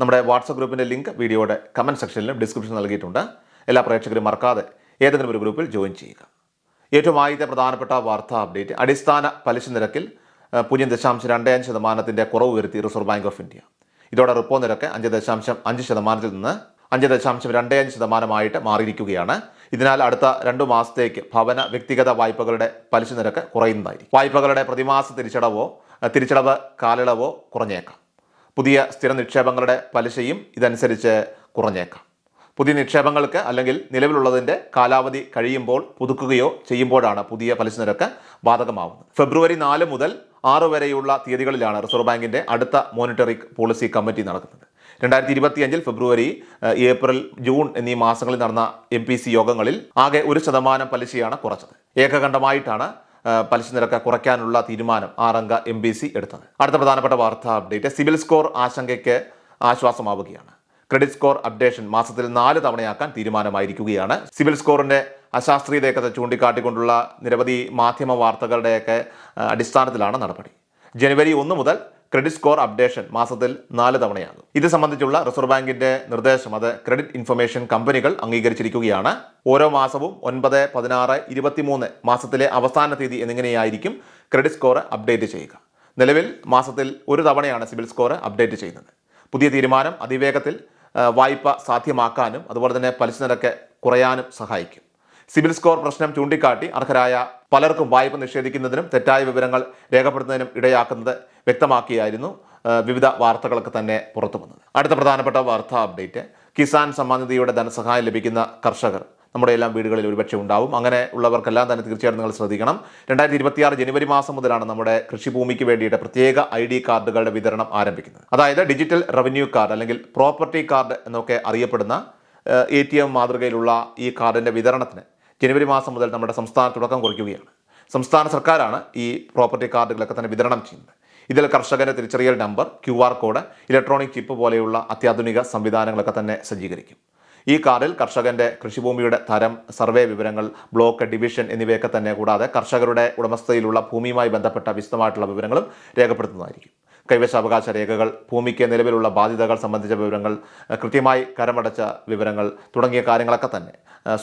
നമ്മുടെ വാട്സപ്പ് ഗ്രൂപ്പിന്റെ ലിങ്ക് വീഡിയോയുടെ കമന്റ് സെക്ഷനിലും ഡിസ്ക്രിപ്ഷൻ നൽകിയിട്ടുണ്ട്. എല്ലാ പ്രേക്ഷകരും മറക്കാതെ ഏതെങ്കിലും ഒരു ഗ്രൂപ്പിൽ ജോയിൻ ചെയ്യുക. ഏറ്റവും ആദ്യത്തെ പ്രധാനപ്പെട്ട വാർത്താ അപ്ഡേറ്റ് അടിസ്ഥാന പലിശ നിരക്കിൽ പൂജ്യം ദശാംശം രണ്ട് അഞ്ച് ശതമാനത്തിന്റെ കുറവ് വരുത്തി റിസർവ് ബാങ്ക് ഓഫ് ഇന്ത്യ ഇതോടെ റിപ്പോ നിരക്ക് അഞ്ച് ദശാംശം അഞ്ച് ശതമാനത്തിൽ നിന്ന് അഞ്ച് ദശാംശം രണ്ട് അഞ്ച് ശതമാനമായിട്ട് മാറിയിരിക്കുകയാണ്. ഇതിനാൽ അടുത്ത രണ്ടു മാസത്തേക്ക് ഭവന വ്യക്തിഗത വായ്പകളുടെ പലിശ നിരക്ക് കുറയുന്നതായിരിക്കും. വായ്പകളുടെ പ്രതിമാസ തിരിച്ചടവോ തിരിച്ചടവ് കാലയളവോ കുറഞ്ഞേക്കാം. പുതിയ സ്ഥിര നിക്ഷേപങ്ങളുടെ പലിശയും ഇതനുസരിച്ച് കുറഞ്ഞേക്കാം. പുതിയ നിക്ഷേപങ്ങൾക്ക് അല്ലെങ്കിൽ നിലവിലുള്ളതിന്റെ കാലാവധി കഴിയുമ്പോൾ പുതുക്കുകയോ ചെയ്യുമ്പോഴാണ് പുതിയ പലിശ നിരക്ക് ബാധകമാവുന്നത്. ഫെബ്രുവരി നാല് മുതൽ ആറ് വരെയുള്ള തീയതികളിലാണ് റിസർവ് ബാങ്കിന്റെ അടുത്ത മോണിറ്ററി പോളിസി കമ്മിറ്റി നടക്കുന്നത്. രണ്ടായിരത്തി ഇരുപത്തിയഞ്ചിൽ ഫെബ്രുവരി ഏപ്രിൽ ജൂൺ എന്നീ മാസങ്ങളിൽ നടന്ന എം യോഗങ്ങളിൽ ആകെ ഒരു ശതമാനം പലിശയാണ് കുറച്ചത്. ഏകകണ്ഠമായിട്ടാണ് പലിശ നിരക്ക് കുറയ്ക്കാനുള്ള തീരുമാനം ആറംഗ എം ബി സി എടുത്തത്. അടുത്ത പ്രധാനപ്പെട്ട വാർത്താ അപ്ഡേറ്റ് സിവിൽ സ്കോർ ആശങ്കയ്ക്ക് ആശ്വാസമാവുകയാണ്. ക്രെഡിറ്റ് സ്കോർ അപ്ഡേഷൻ മാസത്തിൽ നാല് തവണയാക്കാൻ തീരുമാനമായിരിക്കുകയാണ്. സിവിൽ സ്കോറിന്റെ അശാസ്ത്രീയതയൊക്കെ ചൂണ്ടിക്കാട്ടിക്കൊണ്ടുള്ള നിരവധി മാധ്യമ വാർത്തകളുടെയൊക്കെ അടിസ്ഥാനത്തിലാണ് നടപടി. ജനുവരി ഒന്ന് മുതൽ ക്രെഡിറ്റ് സ്കോർ അപ്ഡേഷൻ മാസത്തിൽ നാല് തവണയാണ്. ഇത് സംബന്ധിച്ചുള്ള റിസർവ് ബാങ്കിന്റെ നിർദ്ദേശം അത് ക്രെഡിറ്റ് ഇൻഫർമേഷൻ കമ്പനികൾ അംഗീകരിച്ചിരിക്കുകയാണ്. ഓരോ മാസവും ഒൻപത് പതിനാറ് ഇരുപത്തിമൂന്ന് മാസത്തിലെ അവസാന തീയതി എന്നിങ്ങനെയായിരിക്കും ക്രെഡിറ്റ് സ്കോർ അപ്ഡേറ്റ് ചെയ്യുക. നിലവിൽ മാസത്തിൽ ഒരു തവണയാണ് സിബിൽ സ്കോർ അപ്ഡേറ്റ് ചെയ്യുന്നത്. പുതിയ തീരുമാനം അതിവേഗത്തിൽ വായ്പ സാധ്യമാക്കാനും അതുപോലെ തന്നെ പലിശ നിരക്ക് കുറയാനും സഹായിക്കും. സിബിൽ സ്കോർ പ്രശ്നം ചൂണ്ടിക്കാട്ടി അർഹരായ പലർക്കും വായ്പ നിഷേധിക്കുന്നതിനും തെറ്റായ വിവരങ്ങൾ രേഖപ്പെടുത്തുന്നതിനും ഇടയാക്കുന്നത് വ്യക്തമാക്കിയായിരുന്നു വിവിധ വാർത്തകളൊക്കെ തന്നെ പുറത്തു വന്നത്. അടുത്ത പ്രധാനപ്പെട്ട വാർത്താ അപ്ഡേറ്റ്. കിസാൻ സമ്മാൻ നിധിയുടെ ധനസഹായം ലഭിക്കുന്ന കർഷകർ. നമ്മുടെ എല്ലാം വീടുകളിൽ ഒരുപക്ഷെ ഉണ്ടാവും. അങ്ങനെ ഉള്ളവർക്കെല്ലാം തന്നെ തീർച്ചയായിട്ടും നിങ്ങൾ ശ്രദ്ധിക്കണം. രണ്ടായിരത്തി ഇരുപത്തിയാറ് ജനുവരി മാസം മുതലാണ് നമ്മുടെ കൃഷിഭൂമിക്ക് വേണ്ടിയിട്ട് പ്രത്യേക ഐ ഡി കാർഡുകളുടെ വിതരണം ആരംഭിക്കുന്നത്. അതായത് ഡിജിറ്റൽ റവന്യൂ കാർഡ് അല്ലെങ്കിൽ പ്രോപ്പർട്ടി കാർഡ് എന്നൊക്കെ അറിയപ്പെടുന്ന എ ടി എം മാതൃകയിലുള്ള ഈ കാർഡിന്റെ വിതരണത്തിന് ജനുവരി മാസം മുതൽ നമ്മുടെ സംസ്ഥാന തുടക്കം കുറിക്കുകയാണ്. സംസ്ഥാന സർക്കാരാണ് ഈ പ്രോപ്പർട്ടി കാർഡുകളൊക്കെ തന്നെ വിതരണം ചെയ്യുന്നത്. ഇതിൽ കർഷകന്റെ തിരിച്ചറിയൽ number Q R code electronic chip പോലെയുള്ള അത്യാധുനിക സംവിധാനങ്ങളൊക്കെ തന്നെ സജ്ജീകരിക്കും. ഈ കാർഡിൽ കർഷകന്റെ കൃഷിഭൂമിയുടെ തരം സർവേ വിവരങ്ങൾ ബ്ലോക്ക് ഡിവിഷൻ എന്നിവയൊക്കെ തന്നെ കൂടാതെ കർഷകരുടെ ഉടമസ്ഥതയിലുള്ള ഭൂമിയുമായി ബന്ധപ്പെട്ട വിശദമായിട്ടുള്ള വിവരങ്ങളും രേഖപ്പെടുത്തുന്നതായിരിക്കും. കൈവശാവകാശ രേഖകൾ ഭൂമിക്ക് നിലവിലുള്ള ബാധ്യതകൾ സംബന്ധിച്ച വിവരങ്ങൾ കൃത്യമായി കരമടച്ച വിവരങ്ങൾ തുടങ്ങിയ കാര്യങ്ങളൊക്കെ തന്നെ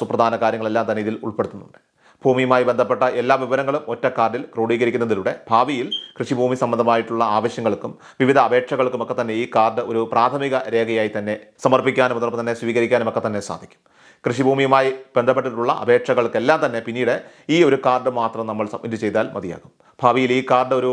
സുപ്രധാന കാര്യങ്ങളെല്ലാം തന്നെ ഇതിൽ ഉൾപ്പെടുത്തുന്നുണ്ട്. ഭൂമിയുമായി ബന്ധപ്പെട്ട എല്ലാ വിവരങ്ങളും ഒറ്റ കാർഡിൽ ക്രോഡീകരിക്കുന്നതിലൂടെ ഭാവിയിൽ കൃഷിഭൂമി സംബന്ധമായിട്ടുള്ള ആവശ്യങ്ങൾക്കും വിവിധ അപേക്ഷകൾക്കും ഒക്കെ തന്നെ ഈ കാർഡ് ഒരു പ്രാഥമിക രേഖയായി തന്നെ സമർപ്പിക്കാനും അതോടൊപ്പം തന്നെ സ്വീകരിക്കാനും ഒക്കെ തന്നെ സാധിക്കും. കൃഷിഭൂമിയുമായി ബന്ധപ്പെട്ടിട്ടുള്ള അപേക്ഷകൾക്കെല്ലാം തന്നെ പിന്നീട് ഈ ഒരു കാർഡ് മാത്രം നമ്മൾ സബ്മിറ്റ് ചെയ്താൽ മതിയാകും. ഭാവിയിൽ ഈ കാർഡ് ഒരു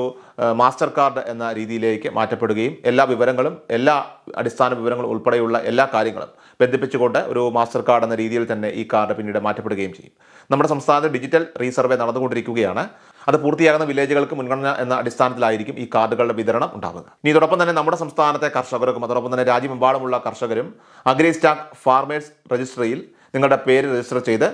മാസ്റ്റർ കാർഡ് എന്ന രീതിയിലേക്ക് മാറ്റപ്പെടുകയും എല്ലാ വിവരങ്ങളും എല്ലാ അടിസ്ഥാന വിവരങ്ങളും ഉൾപ്പെടെയുള്ള എല്ലാ കാര്യങ്ങളും ബന്ധിപ്പിച്ചുകൊണ്ട് ഒരു മാസ്റ്റർ കാർഡ് എന്ന രീതിയിൽ തന്നെ ഈ കാർഡ് പിന്നീട് മാറ്റപ്പെടുകയും ചെയ്യും. നമ്മുടെ സംസ്ഥാനത്ത് ഡിജിറ്റൽ റീസർവേ നടന്നുകൊണ്ടിരിക്കുകയാണ്. അത് പൂർത്തിയാകുന്ന വില്ലേജുകൾക്ക് മുൻഗണന എന്ന അടിസ്ഥാനത്തിലായിരിക്കും ഈ കാർഡുകളുടെ വിതരണം ഉണ്ടാവുക. ഇനി ഇതോടൊപ്പം തന്നെ നമ്മുടെ സംസ്ഥാനത്തെ കർഷകർക്കും അതോടൊപ്പം തന്നെ രാജ്യമെമ്പാടുമുള്ള കർഷകരും അഗ്രി സ്റ്റാക്ക് ഫാർമേഴ്സ് രജിസ്ട്രിയിൽ നിങ്ങളുടെ പേര് രജിസ്റ്റർ ചെയ്ത്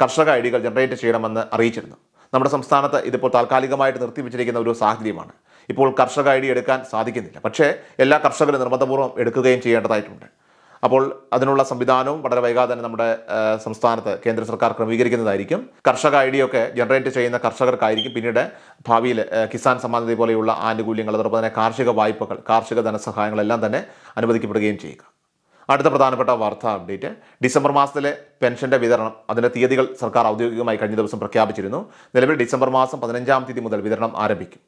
കർഷക ഐ ഡികൾ ജനറേറ്റ് ചെയ്യണമെന്ന് അറിയിച്ചിരുന്നു. നമ്മുടെ സംസ്ഥാനത്ത് ഇതിപ്പോൾ താൽക്കാലികമായിട്ട് നിർത്തിവെച്ചിരിക്കുന്ന ഒരു സാഹചര്യമാണ്. ഇപ്പോൾ കർഷക ഐ ഡി എടുക്കാൻ സാധിക്കുന്നില്ല. പക്ഷേ എല്ലാ കർഷകരും നിർബന്ധപൂർവം എടുക്കുകയും ചെയ്യേണ്ടതായിട്ടുണ്ട്. അപ്പോൾ അതിനുള്ള സംവിധാനവും വളരെ വൈകാതെ തന്നെ നമ്മുടെ സംസ്ഥാനത്ത് കേന്ദ്ര സർക്കാർ ക്രമീകരിക്കുന്നതായിരിക്കും. കർഷക ഐ ഡിയൊക്കെ ജനറേറ്റ് ചെയ്യുന്ന കർഷകർക്കായിരിക്കും പിന്നീട് ഭാവിയിൽ കിസാൻ സമ്മാൻ നിധി പോലെയുള്ള ആനുകൂല്യങ്ങൾ അതോടൊപ്പം തന്നെ കാർഷിക വായ്പകൾ കാർഷിക ധനസഹായങ്ങളെല്ലാം തന്നെ അനുവദിക്കപ്പെടുകയും ചെയ്യുക. അടുത്ത പ്രധാനപ്പെട്ട വാർത്താ അപ്ഡേറ്റ്. ഡിസംബർ മാസത്തിലെ പെൻഷന്റെ വിതരണം അതിന്റെ തീയതികൾ സർക്കാർ ഔദ്യോഗികമായി കഴിഞ്ഞ ദിവസം പ്രഖ്യാപിച്ചിരുന്നു. നിലവിൽ ഡിസംബർ മാസം പതിനഞ്ചാം തീയതി മുതൽ വിതരണം ആരംഭിക്കും.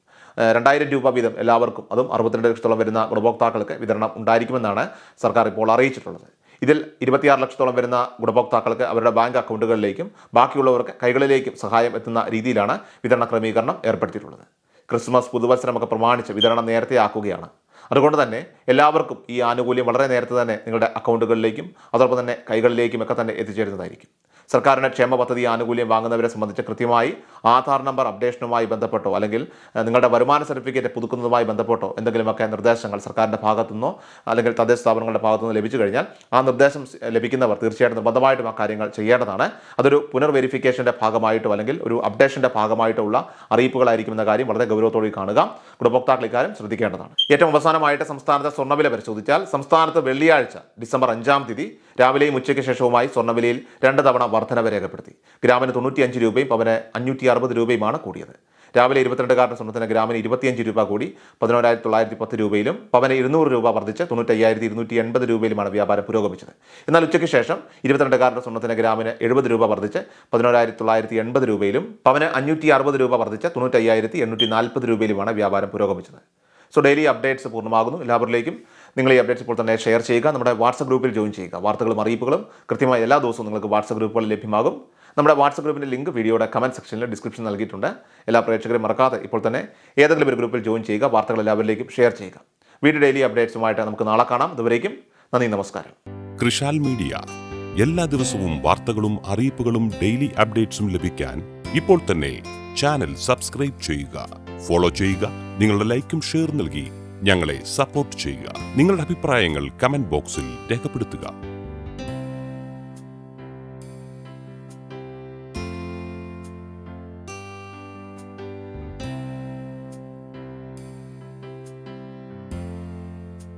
രണ്ടായിരം രൂപ വീതം എല്ലാവർക്കും അതും അറുപത്തിരണ്ട് ലക്ഷത്തോളം വരുന്ന ഗുണഭോക്താക്കൾക്ക് വിതരണം ഉണ്ടായിരിക്കുമെന്നാണ് സർക്കാർ ഇപ്പോൾ അറിയിച്ചിട്ടുള്ളത്. ഇതിൽ ഇരുപത്തിയാറ് ലക്ഷത്തോളം വരുന്ന ഗുണഭോക്താക്കൾക്ക് അവരുടെ ബാങ്ക് അക്കൗണ്ടുകളിലേക്കും ബാക്കിയുള്ളവർക്ക് കൈകളിലേക്കും സഹായം എത്തുന്ന രീതിയിലാണ് വിതരണ ക്രമീകരണം ഏർപ്പെടുത്തിയിട്ടുള്ളത്. ക്രിസ്മസ് പുതുവത്സരമൊക്കെ പ്രമാണിച്ച് വിതരണം നേരത്തെ ആക്കുകയാണ്. അതുകൊണ്ട് തന്നെ എല്ലാവർക്കും ഈ ആനുകൂല്യം വളരെ നേരത്തെ തന്നെ നിങ്ങളുടെ അക്കൗണ്ടുകളിലേക്കും അതോടൊപ്പം തന്നെ കൈകളിലേക്കും ഒക്കെ തന്നെ എത്തിച്ചേരുന്നതായിരിക്കും. സർക്കാരിന്റെ ക്ഷേമ പദ്ധതി ആനുകൂല്യം വാങ്ങുന്നവരെ സംബന്ധിച്ച് കൃത്യമായി ആധാർ നമ്പർ അപ്ഡേഷനുമായി ബന്ധപ്പെട്ടോ? അല്ലെങ്കിൽ നിങ്ങളുടെ വരുമാന സർട്ടിഫിക്കറ്റ് പുതുക്കുന്നതുമായി ബന്ധപ്പെട്ടോ? എന്തെങ്കിലുമൊക്കെ നിർദ്ദേശങ്ങൾ സർക്കാരിന്റെ ഭാഗത്തു നിന്നോ അല്ലെങ്കിൽ തദ്ദേശ സ്ഥാപനങ്ങളുടെ ഭാഗത്തു നിന്നോ ലഭിച്ചു കഴിഞ്ഞാൽ ആ നിർദ്ദേശം ലഭിക്കുന്നവർ തീർച്ചയായിട്ടും നിർബന്ധമായിട്ടും ആ കാര്യങ്ങൾ ചെയ്യേണ്ടതാണ്. അതൊരു പുനർവെരിഫിക്കേഷന്റെ ഭാഗമായിട്ടോ അല്ലെങ്കിൽ ഒരു അപ്ഡേഷന്റെ ഭാഗമായിട്ടോ ഉള്ള അറിയിപ്പുകളായിരിക്കുമെന്ന കാര്യം വളരെ ഗൗരവത്തോടെ കാണുക. ഗുണഭോക്താക്കൾ ഇക്കാര്യം ശ്രദ്ധിക്കേണ്ടതാണ്. ഏറ്റവും അവസാനമായിട്ട് സംസ്ഥാനത്തെ സ്വർണവില പരിശോധിച്ചാൽ സംസ്ഥാനത്ത് വെള്ളിയാഴ്ച ഡിസംബർ അഞ്ചാം തീയതി രാവിലെയും ഉച്ചയ്ക്ക് ശേഷവുമായി സ്വർണവിലയിൽ രണ്ട് തവണ വർധനവ് രേഖപ്പെടുത്തി. ഗ്രാമിന് തൊണ്ണൂറ്റിയഞ്ച് രൂപയും പവന് അഞ്ഞൂറ്റി അറുപത് രൂപയുമാണ് കൂടിയത്. രാവിലെ ഇരുപത്തിരണ്ടുകാരന്റെ സ്വർണത്തിന് ഗ്രാമിന് ഇരുപത്തിയഞ്ച് രൂപ കൂടി പതിനോരായിരത്തി തൊള്ളായിരത്തി പത്ത് രൂപയിലും പവന് ഇരുന്നൂറ് രൂപ വർദ്ധിച്ച് തൊണ്ണൂറ്റയ്യായിരത്തി ഇരുന്നൂറ്റി എൺപത് രൂപയിലുമാണ് വ്യാപാരം പുരോഗമിച്ചത്. എന്നാൽ ഉച്ചയ്ക്ക് ശേഷം ഇരുപത്തിരണ്ടുകാരന്റെ സ്വർണത്തിന് ഗ്രാമിന് എഴുപത് രൂപ വർദ്ധിച്ച് പതിനോരായിരത്തി തൊള്ളായിരത്തി എൺപത് രൂപയിലും പവന് അഞ്ഞൂറ്റി അറുപത് രൂപ വർദ്ധിച്ച് തൊണ്ണൂറ്റയ്യായിരത്തി എണ്ണൂറ്റി നാൽപ്പത് രൂപയിലുമാണ് വ്യാപാരം പുരോഗമിച്ചത്. സോ ഡെയിലി അപ്ഡേറ്റ്സ് പൂർണമാകുന്നു. എല്ലാവരിലേക്കും നിങ്ങൾ ഈ അപ്ഡേറ്റ്സ് ഇപ്പോൾ തന്നെ ഷെയർ ചെയ്യുക. നമ്മുടെ വാട്സപ്പ് ഗ്രൂപ്പിൽ ജോയിൻ ചെയ്യുക. വാർത്തകളും അറിയിപ്പുകളും കൃത്യമായി എല്ലാ ദിവസവും നിങ്ങൾക്ക് വാട്സപ്പ് ഗ്രൂപ്പുകളിൽ ലഭ്യമാകും. നമ്മുടെ വാട്സപ്പ് ഗ്രൂപ്പിന്റെ ലിങ്ക് വീഡിയോയുടെ കമന്റ് സെക്ഷനിൽ ഡിസ്ക്രിപ്ഷൻ നൽകിയിട്ടുണ്ട്. എല്ലാ പ്രേക്ഷകരും മറക്കാതെ ഇപ്പോൾ തന്നെ ഏതെങ്കിലും ഒരു ഗ്രൂപ്പിൽ ജോയിൻ ചെയ്യുക വാർത്തകൾ എല്ലാവരിലേക്കും ഷെയർ ചെയ്യുക. വീഡിയോ ഡെയിലി അപ്ഡേറ്റ്സുമായിട്ട് നമുക്ക് നാളെ കാണാം. ഇതുവരേക്കും നന്ദി നമസ്കാരം. കൃഷാൽ മീഡിയ. എല്ലാ ദിവസവും വാർത്തകളും അറിയിപ്പുകളും ഡെയിലി അപ്ഡേറ്റ്സും ലഭിക്കാൻ ഇപ്പോൾ തന്നെ ചാനൽ സബ്സ്ക്രൈബ് ചെയ്യുക. ഫോളോ ചെയ്യുക. നിങ്ങളുടെ ലൈക്കും ഷെയർ നൽകി ഞങ്ങളെ സപ്പോർട്ട് ചെയ്യുക. നിങ്ങളുടെ അഭിപ്രായങ്ങൾ കമന്റ് ബോക്സിൽ രേഖപ്പെടുത്തുക.